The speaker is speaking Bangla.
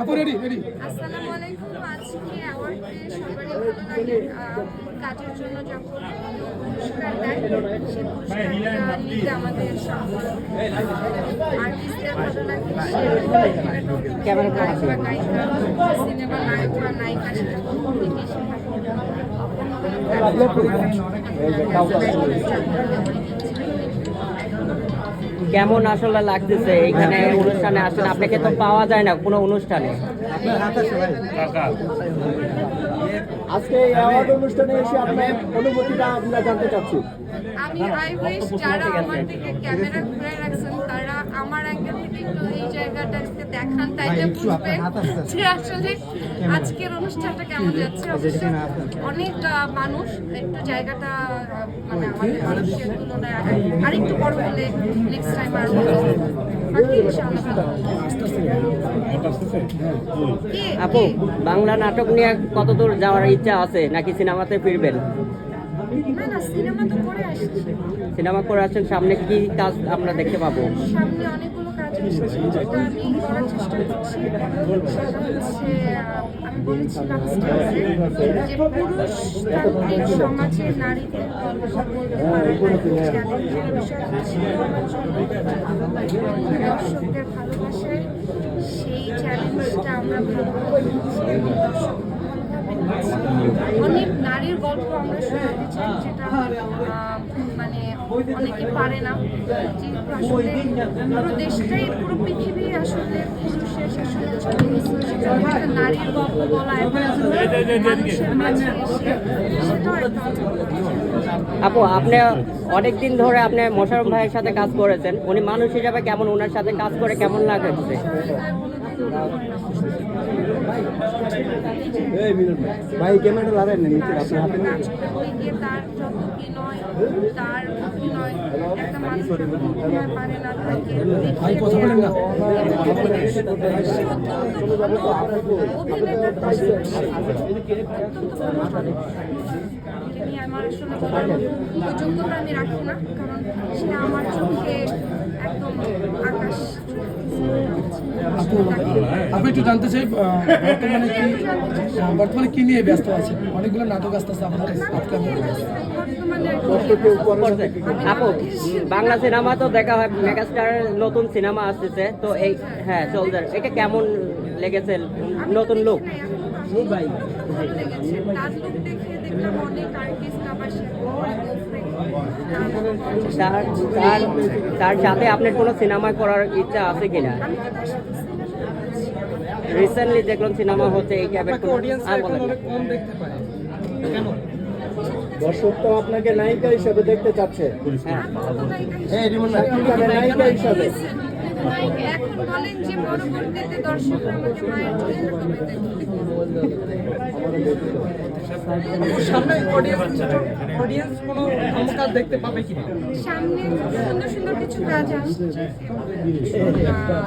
আপু রেডি রেডি আসসালামু আলাইকুম আজকে অ্যাওয়ার্ড পেয়ে সবারই ভালো লাগে কাজের জন্য যখন পুরস্কার দেয় সেই পুরস্কারটা নিতে আমাদের আর্টিস্টদের ভালো লাগে ক্যামেরা গায়ক বা গায়িকা সিনেমা নায়ক বা নায়িকা সেটা কেমন আসলে লাগতেছে? এখানে অনুষ্ঠানে আসলে আপনাকে তো পাওয়া যায় না কোনো অনুষ্ঠানে। আজকে এই অ্যাওয়ার্ড অনুষ্ঠানে এসে আপনার অনুভূতিটা আমরা জানতে চাচ্ছি। আমি আই উইশ যারা আমার দিকে ক্যামেরা ঘুরে রাখছেন তারা আমার অ্যাঙ্গেল থেকে একটু এই জায়গাটাকে দেখান তাইলে বুঝবেন যে আসলে আজকের অনুষ্ঠানটা কেমন যাচ্ছে। অবশ্য অনেক মানুষ একটু জায়গাটা মানে আমাদের মানুষের তুলনায় আর- আরেকটু বড় হলে নেক্সট টাইম আর? আপু বাংলা নাটক নিয়ে কতদূর যাওয়ার ইচ্ছা আছে নাকি সিনেমাতে ফিরবেন? না না সিনেমা তো করে আসছি। সিনেমা করে আসছেন সামনে কি কাজ আমরা দেখতে পাবো? সামনে অনেকগুলো কাজ এসেছে যেটা আমি করার চেষ্টা করছি। সেটা হচ্ছে আমি বলেছিলাম স্টেজে যে পুরুষতান্ত্রিক সমাজে নারীদের গল্প বলতে পারাটা চ্যালেঞ্জের বিষয় ছিল আমার জন্য দর্শকদের ভালোবাসায় সেই চ্যালেঞ্জটা আমরা দর্শক অনেক নারীর গল্প আমরা শোনাতে চাই যেটা মানে অনেকে পারে না। যেহেতু আসলে পুরো দেশটাই পুরো পৃথিবী আসলে পুরুষের শাসনে চলে গেছে একটা নারীর গল্প বলা মানুষের মাঝে এসে সেটাও একটা। আপু আপনি অনেকদিন ধরে আপনি মোশারফ ভাইয়ের সাথে কাজ করেছেন। উনি মানুষ হিসাবে কেমন ওনার সাথে কাজ করে কেমন লাগছে? মিলন ভাই ভাই ক্যামেরা লাগাই না নিচে তার আপনার হাতে তার যত বিনয় তার একটা মানুষ পারে না। তাকে নিয়ে আমার আসলে যোগ্যতা আমি রাখি না কারণ সে আমার চোখে একদম আকাশ আপু আপু একটু জানতে চাই বর্তমানে কি বর্তমানে কি নিয়ে ব্যস্ত আছেন? অনেকগুলো নাটক আসতেছে, আপনাদের আপকামিং বর্তমানে আপু, বাংলা সিনেমা তো দেখা হয় মেগাস্টার নতুন সিনেমা আসতেছে, তো এই হ্যাঁ সোলজার এটা কেমন লেগেছে নতুন লোক তার সাথে আপনার কোনো সিনেমা করার ইচ্ছা আছে কিনা আমি তো তার সাথে সিনেমা করেছি রিসেন্টলি দেখলাম সিনেমা হচ্ছে এই বলেন কম দেখতে পারে কেন? দর্শক তো আপনাকে নায়িকা হিসেবে দেখতে চাচ্ছে। হ্যাঁ। এই রিমন ভাই নায়িকা হিসেবে। সামনে অডিয়েন্স কোনো কাজ দেখতে পাবে কিনা? সামনে সুন্দর সুন্দর কিছু কাজ আসছে। আহ,